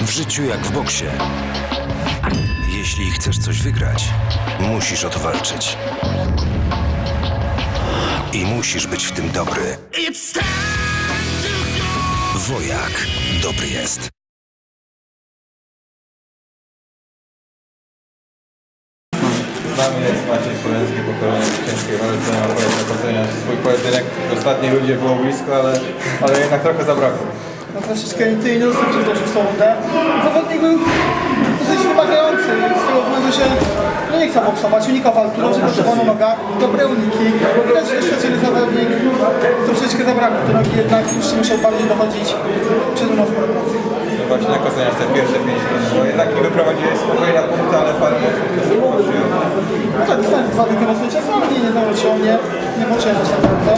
W życiu jak w boksie. Jeśli chcesz coś wygrać, musisz o to walczyć. I musisz być w tym dobry. Wojak dobry jest. Z nami jest Maciej Polenski, pokolenie w ciężkiej walce. Mam powiedzenia swój pojedynek. Ostatni ludzie było blisko, ale, ale jednak trochę zabrakło. No troszeczkę dostał przez tą rundę. Zawodnik był dosyć wymagający z tego względu, że no nie chce boksować, unika walki, dobrze pracował na nogach, dobre uniki. Widać, że doświadczony zawodnik troszeczkę zabrakło tej nogi, jednak już musiał bardziej dochodzić przez mną w. No Właśnie jak oceniasz te pierwsze pięć rund? Bo jednak niby prowadziłeś spokojnie na punkty, ale parę mocnych. No tak, dostałem dwa na swoje czasy, ale nie, nie zawróciło mnie, nie poczułem się naprawdę.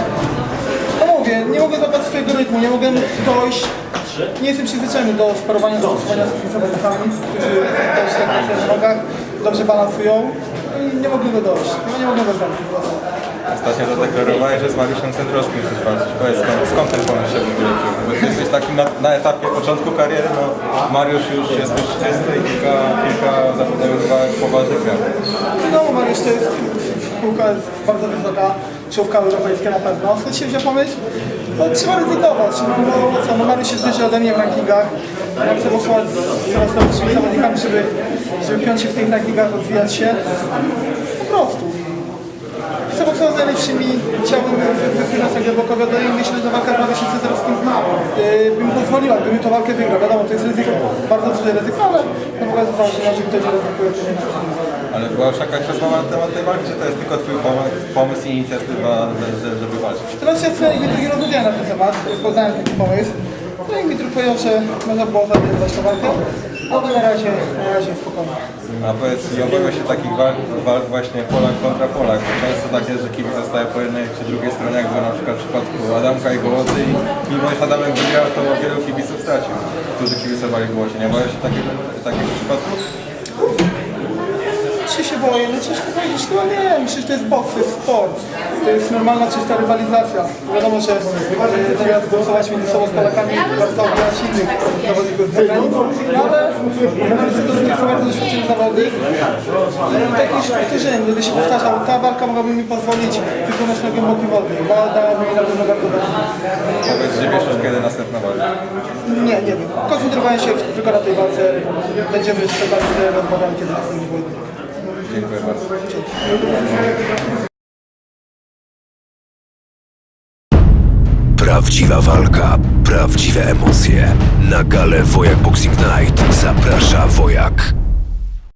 Nie mogę zabrać swojego rytmu, nie mogę dojść. Nie jestem przyzwyczajony do sparowania, do stosowania z zawodnikami, którzy też tak pracują na nogach, dobrze balansują i nie mogę go dojść. No nie mogę go znaleźć po prostu. Ostatnio zadeklarowałeś, że z Mariuszem Centrowskim chcesz walczyć. Powiedz skąd, skąd ten pomysł się w ogóle wziął? Bo ty jesteś taki na, na etapie początku kariery, no Mariusz już jest już 30 i kilka, kilka poważnych miał. No Mariusz to jest spółka jest bardzo wysoka, czołówka europejska na pewno. Skąd się wziął pomysł? No, trzeba ryzykować. No, no, co, no Mariusz jest wyżej ode mnie w rankingach. Ja chcę posłać z coraz lepszymi zawodnikami, żeby, żeby piąć się w tych rankingach, rozwijać się. Po prostu. Z najlepszymi, chciałbym wypłynąć tak głęboko wiadomo i myślę, że walka z Mariuszem Cezarowskim yy, by mi pozwoliła, gdybym tę walkę wygrał. Wiadomo, to jest ryzyko, bardzo duże ryzyko, ale no mogę zauważyć, że ktoś ryzykuje, to nie Ale była już jakaś rozmowa na temat tej walki, czy to jest tylko twój pomysł, i inicjatywa, że- żeby walczyć? Teraz ja sobie Imitru nie rozmawiałem na ten temat, poznałem taki pomysł. No i Imitru powiedział, że można było zorganizować tę walkę, ale na razie, na razie spokojnie. A powiedz, nie obawiał się takich walk, walk właśnie Polak kontra Polak, bo często tak jest, że kibic zostaje po jednej czy drugiej stronie, jak było na przykład w przypadku Adamka i Gołoty i mimo że Adamek wygrał, to wielu kibiców stracił, którzy kibicowali Głosie. Nie obawiał się takiego, takiego przypadku? Boję? No ciężko powiedzieć, chyba nie. Myślę, że to jest boks, to jest sport. To jest normalna, czysta rywalizacja. Wiadomo, że e, zamiast głosować między sobą z Polakami, warto obierać innych zawodników z zagranicy. No ale Sykorski jest bardzo doświadczony zawodnik. I tak już powtórzyłem, gdyby się powtarzał, ta walka mogłaby mi pozwolić wykonać na głębokiej wody, bo dała mi na pewno bardzo dobrze. Że wiesz już kiedy następna walka. Nie, nie wiem. Koncentrowałem się tylko na tej walce. Będziemy jeszcze bardzo rozmawiali, kiedy następny pojedynek. Dziękuję bardzo. Prawdziwa walka, prawdziwe emocje. Na galę Wojak Boxing Night zaprasza Wojak.